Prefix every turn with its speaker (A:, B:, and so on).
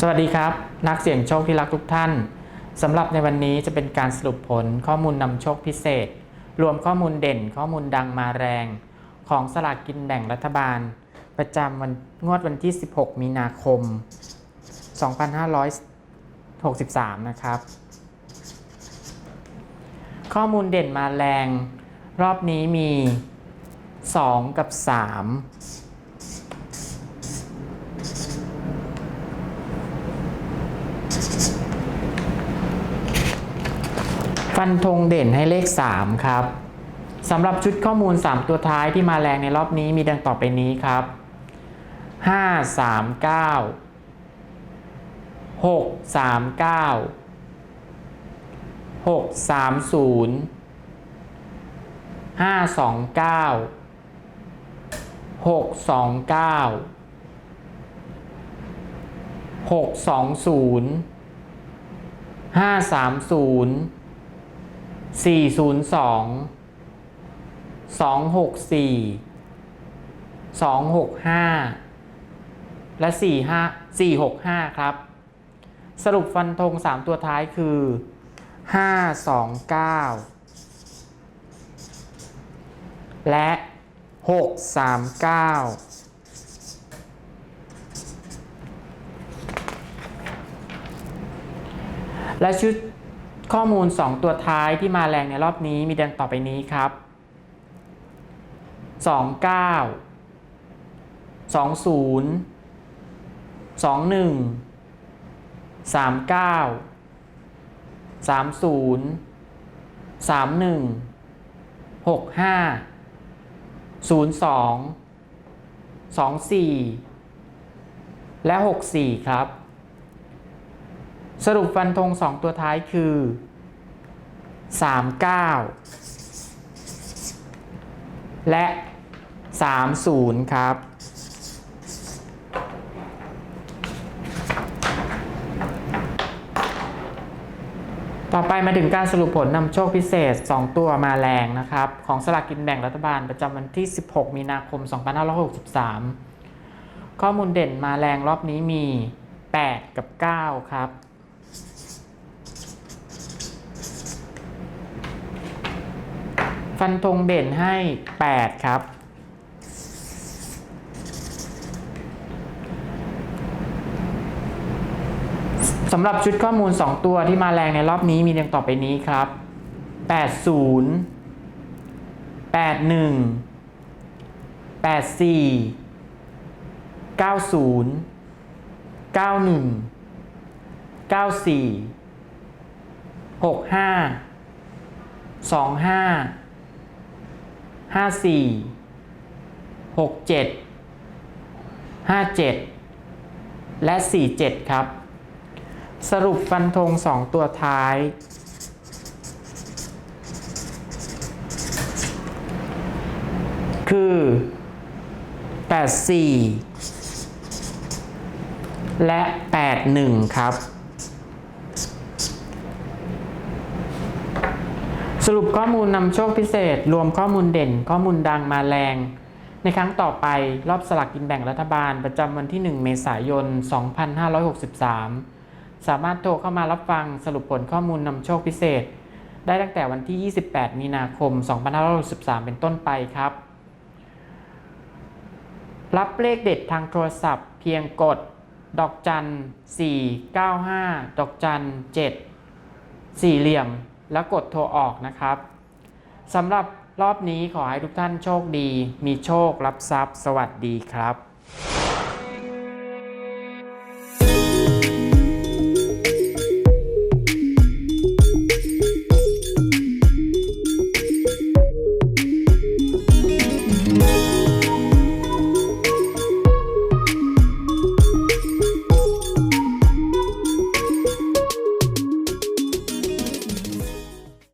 A: สวัสดีครับ นักเสี่ยงโชคที่รักทุกท่านสำหรับในวันนี้จะเป็นการสรุปผลข้อมูลนำโชคพิเศษ รวมข้อมูลเด่นข้อมูลดังมาแรง ของสลากกินแบ่งรัฐบาล ประจำวันงวดวันที่ 16 มีนาคม 2563 นะครับ ข้อมูลเด่นมาแรง รอบนี้มี 2 กับ 3 ฟันธงเด่นให้เลข 3 ครับสำหรับชุดข้อมูล 3 ตัวท้ายที่มาแรงในรอบนี้มีดังต่อไปนี้ครับ 5 3 9 6 3 9 6 3 0 5 2 9 6 2 9 6 2 0 5 3 0 4 0 2 2 6 4 2 6 5และ4 5 4 6 5ครับ สรุปฟันธง3ตัวท้ายคือ5 2 9และ6 3 9และชุด ข้อมูล 2 ตัวท้ายที่มาแรงในรอบนี้มีดังต่อไปนี้ครับ 29 20 21 39 30 31 65 02 24 และ 64 ครับ สรุปฟันธง2ตัวท้ายคือ 39 และ 30 ครับ ต่อไปมาถึงการสรุปผลนำโชคพิเศษ 2 ตัวมาแรงนะครับ ของสลากกินแบ่งรัฐบาลประจำวันที่ 16 มีนาคม 2563 ข้อมูลเด่นมาแรงรอบนี้มี 8 กับ 9 ครับ ฟันธงเด่นให้ 8 ครับ สำหรับชุดข้อมูล 2 ตัวที่มาแรงในรอบนี้มีดังต่อไปนี้ครับ 80 81 84 90 91 94 65 25 54 67 57และ47ครับ สรุปฟันธง2ตัวท้าย คือ84และ81ครับ สรุปข้อมูลนำโชคพิเศษ รวมข้อมูลเด่น ข้อมูลดังมาแรง ในครั้งต่อไปรอบสลากกินแบ่งรัฐบาลประจำวันที่ 1 เมษายน 2563 สามารถโทรเข้ามารับฟังสรุปผลข้อมูลนำโชคพิเศษ ได้ตั้งแต่วันที่ 28 มีนาคม 2563 เป็นต้นไปครับ รับเลขเด็ดทางโทรศัพท์ เพียงกด ดอกจัน 495 ดอกจัน 7 สี่เหลี่ยม แล้วกดโทรออกนะครับสำหรับรอบนี้ขอให้ทุกท่านโชคดี มีโชครับทรัพย์ สวัสดีครับ